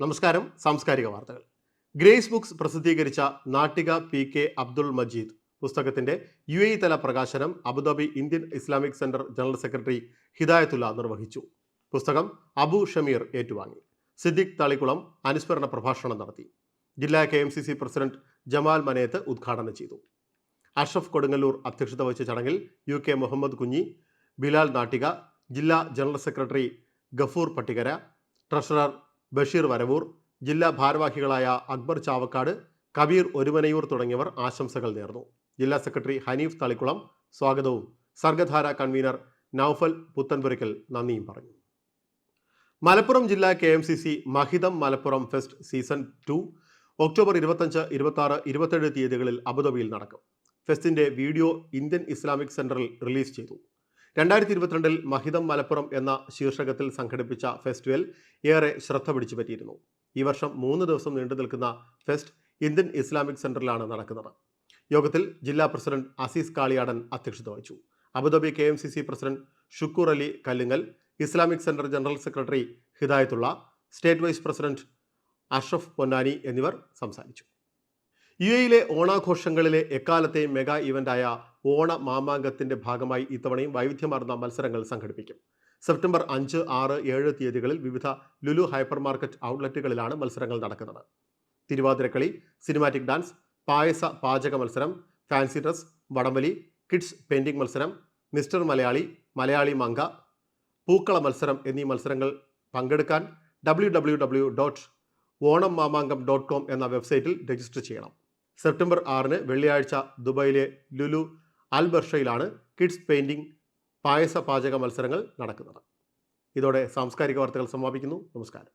നമസ്കാരം സാംസ്കാരിക വാർത്തകൾ. ഗ്രേസ് ബുക്സ് പ്രസിദ്ധീകരിച്ച നാട്ടിക പി കെ അബ്ദുൾ മജീദ്. പുസ്തകത്തിന്റെ യു എ തല പ്രകാശനം Abu Dhabi Indian Islamic centre general secretary Hidayathulla നിർവഹിച്ചു. പുസ്തകം അബു ഷമീർ ഏറ്റുവാങ്ങി. സിദ്ദിഖ് തളിക്കുളം അനുസ്മരണ പ്രഭാഷണം നടത്തി. ജില്ലാ K M C C president Jamal Maneth ഉദ്ഘാടനം ചെയ്തു. അഷ്റഫ് കൊടുങ്ങല്ലൂർ അധ്യക്ഷത വഹിച്ച ചടങ്ങിൽ യു കെ മുഹമ്മദ് കുഞ്ഞി ബിലാൽ നാട്ടിക ജില്ലാ general secretary Gafoor Pattikara treasurer Basheer Varavoor ജില്ലാ ഭാരവാഹികളായ അക്ബർ ചാവക്കാട് കബീർ ഒരുമനയൂർ തുടങ്ങിയവർ ആശംസകൾ നേർന്നു. ജില്ലാ സെക്രട്ടറി ഹനീഫ് തളിക്കുളം സ്വാഗതവും. സർഗധാര കൺവീനർ നൌഫൽ പുത്തൻപുരയ്ക്കൽ നന്ദിയും പറഞ്ഞു. മലപ്പുറം ജില്ലാ K M C C Mahitham Malappuram fest season two October ഇരുപത്തഞ്ച് ഇരുപത്തി ആറ് ഇരുപത്തേഴ് തീയതികളിൽ അബുദാബിയിൽ നടക്കും. ഫെസ്റ്റിന്റെ വീഡിയോ ഇന്ത്യൻ ഇസ്ലാമിക് സെന്ററിൽ റിലീസ് ചെയ്തു. രണ്ടായിരത്തി ഇരുപത്തിരണ്ടിൽ മഹിതം മലപ്പുറം എന്ന ശീർഷകത്തിൽ സംഘടിപ്പിച്ച ഫെസ്റ്റിവൽ ഏറെ ശ്രദ്ധ പിടിച്ചു പറ്റിയിരുന്നു ഈ വർഷം മൂന്ന് ദിവസം നീണ്ടു നിൽക്കുന്ന ഫെസ്റ്റ് ഇന്ത്യൻ ഇസ്ലാമിക് സെന്ററിലാണ് നടക്കുന്നത്. യോഗത്തിൽ ജില്ലാ പ്രസിഡന്റ് അസീസ് കാളിയാടൻ അധ്യക്ഷത വഹിച്ചു. Abu Dhabi K M C C president Shukkur Ali Kallungal Islamic centre general secretary Hidayathulla state vice president Ashraf Ponnani എന്നിവർ സംസാരിച്ചു. യു എയിലെ ഓണാഘോഷങ്ങളിലെ എക്കാലത്തെയും മെഗാ ഇവന്റായ ഓണ മാമാങ്കത്തിന്റെ ഭാഗമായി ഇത്തവണയും വൈവിധ്യമാർന്ന മത്സരങ്ങൾ സംഘടിപ്പിക്കും. സെപ്റ്റംബർ അഞ്ച് ആറ് ഏഴ് തീയതികളിൽ വിവിധ ലുലു ഹൈപ്പർ മാർക്കറ്റ് ഔട്ട്ലെറ്റുകളിലാണ് മത്സരങ്ങൾ നടക്കുന്നത്. തിരുവാതിരക്കളി സിനിമാറ്റിക് ഡാൻസ് പായസ പാചക മത്സരം ഫാൻസി ഡ്രസ് വടംവലി കിഡ്സ് പെയിന്റിംഗ് മത്സരം മിസ്റ്റർ മലയാളി മലയാളി മങ്ക പൂക്കള മത്സരം എന്നീ മത്സരങ്ങൾ പങ്കെടുക്കാൻ W W W dot Onam Mamangam dot com എന്ന വെബ്സൈറ്റിൽ രജിസ്റ്റർ ചെയ്യണം. സെപ്റ്റംബർ ആറിന് വെള്ളിയാഴ്ച ദുബായിലെ ലുലു അൽബർഷയിലാണ് കിഡ്സ് പെയിന്റിംഗ് പായസ പാചക മത്സരങ്ങൾ നടക്കുന്നത്. ഇതോടെ സാംസ്കാരിക വാർത്തകൾ സമാപിക്കുന്നു. നമസ്കാരം.